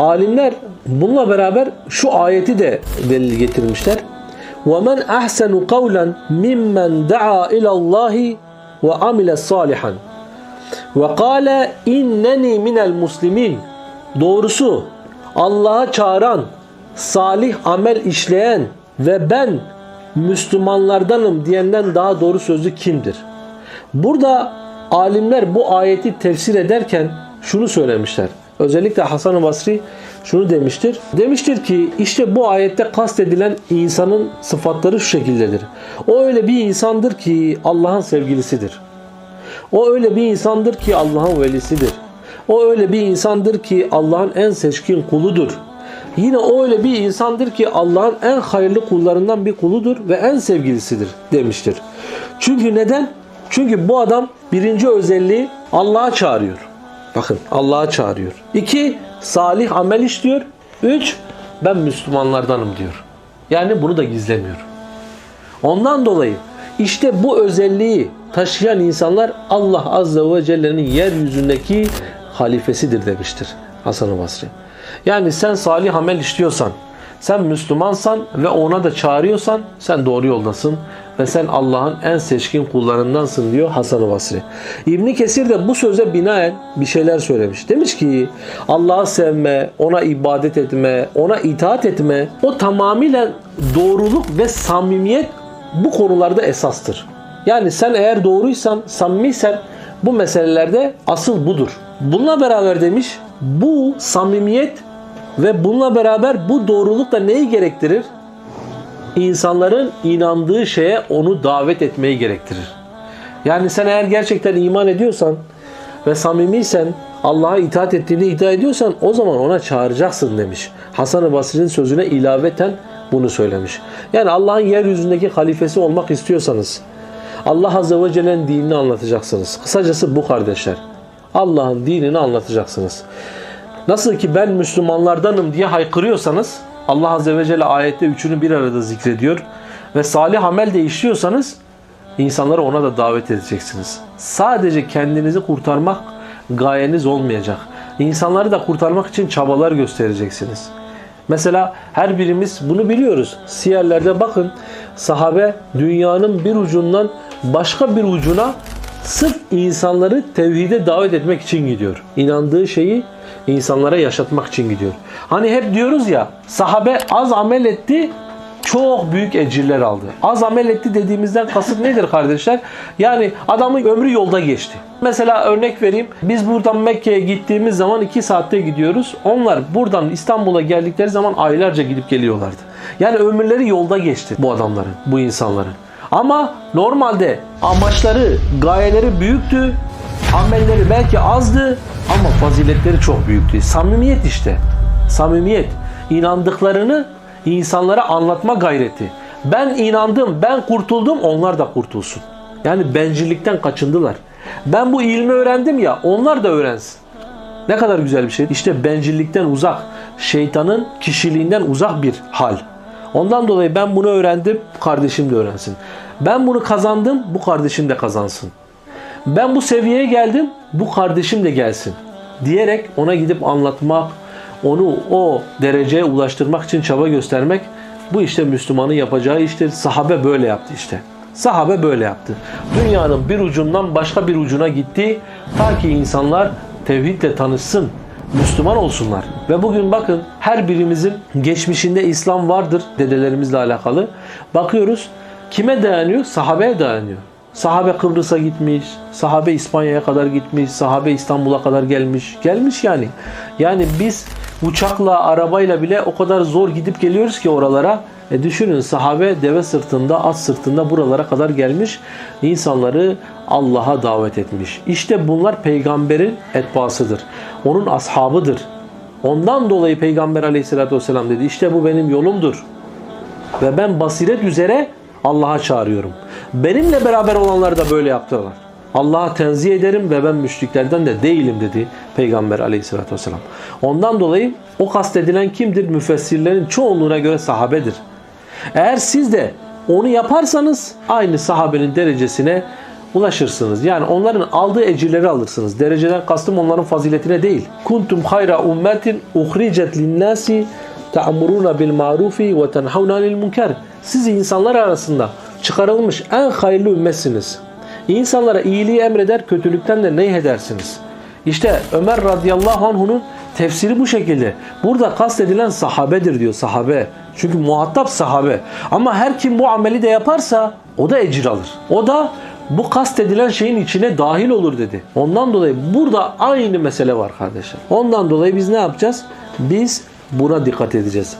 Alimler bununla beraber şu ayeti de delil getirmişler. وَمَنْ أَحْسَنُ قَوْلًا مِمَّنْ دَعَا إِلَى اللّٰهِ وَعَمِلَ صَالِحًا وَقَالَ اِنَّنِي مِنَ الْمُسْلِمِينَ Doğrusu Allah'a çağıran, salih amel işleyen ve ben Müslümanlardanım diyenden daha doğru sözlü kimdir? Burada alimler bu ayeti tefsir ederken şunu söylemişler. Özellikle Hasan-ı Basri şunu demiştir. Demiştir ki işte bu ayette kastedilen insanın sıfatları şu şekildedir. O öyle bir insandır ki Allah'ın sevgilisidir. O öyle bir insandır ki Allah'ın velisidir. O öyle bir insandır ki Allah'ın en seçkin kuludur. Yine o öyle bir insandır ki Allah'ın en hayırlı kullarından bir kuludur ve en sevgilisidir demiştir. Çünkü neden? Çünkü bu adam birinci özelliği Allah'a çağırıyor. Bakın Allah'a çağırıyor. İki, salih amel işliyor. Üç, ben Müslümanlardanım diyor. Yani bunu da gizlemiyor. Ondan dolayı işte bu özelliği taşıyan insanlar Allah Azze ve Celle'nin yeryüzündeki halifesidir demiştir Hasan-ı Basri. Yani sen salih amel işliyorsan, sen Müslümansan ve ona da çağırıyorsan sen doğru yoldasın ve sen Allah'ın en seçkin kullarındansın diyor Hasan-ı Basri. İbn Kesir de bu söze binaen bir şeyler söylemiş. Demiş ki Allah'ı sevme, ona ibadet etme, ona itaat etme o tamamıyla doğruluk ve samimiyet bu konularda esastır. Yani sen eğer doğruysan, samimiysen bu meselelerde asıl budur. Bununla beraber demiş bu samimiyet ve bununla beraber bu doğruluk da neyi gerektirir? İnsanların inandığı şeye onu davet etmeyi gerektirir. Yani sen eğer gerçekten iman ediyorsan ve samimiysen Allah'a itaat ettiğini iddia ediyorsan o zaman ona çağıracaksın demiş. Hasan-ı Basri'nin sözüne ilaveten bunu söylemiş. Yani Allah'ın yeryüzündeki halifesi olmak istiyorsanız Allah Azze ve Celle'nin dinini anlatacaksınız. Kısacası bu kardeşler. Allah'ın dinini anlatacaksınız. Nasıl ki ben Müslümanlardanım diye haykırıyorsanız Allah Azze ve Celle ayette üçünü bir arada zikrediyor ve salih amel de işliyorsanız insanları ona da davet edeceksiniz. Sadece kendinizi kurtarmak gayeniz olmayacak. İnsanları da kurtarmak için çabalar göstereceksiniz. Mesela her birimiz bunu biliyoruz. Siyerlerde bakın sahabe dünyanın bir ucundan başka bir ucuna sırf insanları tevhide davet etmek için gidiyor. İnandığı şeyi insanlara yaşatmak için gidiyor. Hani hep diyoruz ya sahabe az amel etti çok büyük ecirler aldı. Az amel etti dediğimizden kasıt nedir kardeşler? Yani adamın ömrü yolda geçti. Mesela örnek vereyim. Biz buradan Mekke'ye gittiğimiz zaman 2 saatte gidiyoruz. Onlar buradan İstanbul'a geldikleri zaman aylarca gidip geliyorlardı. Yani ömürleri yolda geçti bu adamların, bu insanların. Ama normalde amaçları, gayeleri büyüktü. Amelleri belki azdı ama faziletleri çok büyüktü. Samimiyet işte. Samimiyet. İnandıklarını insanlara anlatma gayreti. Ben inandım, ben kurtuldum, onlar da kurtulsun. Yani bencillikten kaçındılar. Ben bu ilmi öğrendim ya, onlar da öğrensin. Ne kadar güzel bir şey. İşte bencillikten uzak, şeytanın kişiliğinden uzak bir hal. Ondan dolayı ben bunu öğrendim, kardeşim de öğrensin. Ben bunu kazandım, bu kardeşim de kazansın. Ben bu seviyeye geldim, bu kardeşim de gelsin. Diyerek ona gidip anlatmak, onu o dereceye ulaştırmak için çaba göstermek bu işte Müslümanın yapacağı iştir. Sahabe böyle yaptı işte. Sahabe böyle yaptı. Dünyanın bir ucundan başka bir ucuna gitti ta ki insanlar tevhidle tanışsın. Müslüman olsunlar. Ve bugün bakın her birimizin geçmişinde İslam vardır dedelerimizle alakalı. Bakıyoruz kime dayanıyor? Sahabeye dayanıyor. Sahabe Kıbrıs'a gitmiş, sahabe İspanya'ya kadar gitmiş, sahabe İstanbul'a kadar gelmiş. Gelmiş yani. Yani biz uçakla, arabayla bile o kadar zor gidip geliyoruz ki oralara. E düşünün sahabe deve sırtında, at sırtında buralara kadar gelmiş. insanları Allah'a davet etmiş. İşte bunlar peygamberin etbasıdır. Onun ashabıdır. Ondan dolayı Peygamber aleyhissalatü vesselam dedi işte bu benim yolumdur. Ve ben basiret üzere Allah'a çağırıyorum. Benimle beraber olanlar da böyle yaptılar. Allah'a tenzih ederim ve ben müşriklerden de değilim dedi Peygamber aleyhissalatü vesselam. Ondan dolayı o kastedilen kimdir? Müfessirlerin çoğunluğuna göre sahabedir. Eğer siz de onu yaparsanız aynı sahabenin derecesine ulaşırsınız. Yani onların aldığı ecirleri alırsınız. Dereceden kastım onların faziletine değil. Kuntum hayra ummetin uhricet linnasi ta'muruna bil marufi ve tenhavna anil münker. Siz insanlar arasında çıkarılmış en hayırlı ümmetsiniz. İnsanlara iyiliği emreder, kötülükten de nehyedersiniz. İşte Ömer radıyallahu anh'unun tefsiri bu şekilde. Burada kastedilen sahabedir diyor sahabe. Çünkü muhatap sahabe. Ama her kim bu ameli de yaparsa o da ecir alır. O da bu kastedilen şeyin içine dahil olur dedi. Ondan dolayı burada aynı mesele var kardeşler. Ondan dolayı biz ne yapacağız? Biz buna dikkat edeceğiz.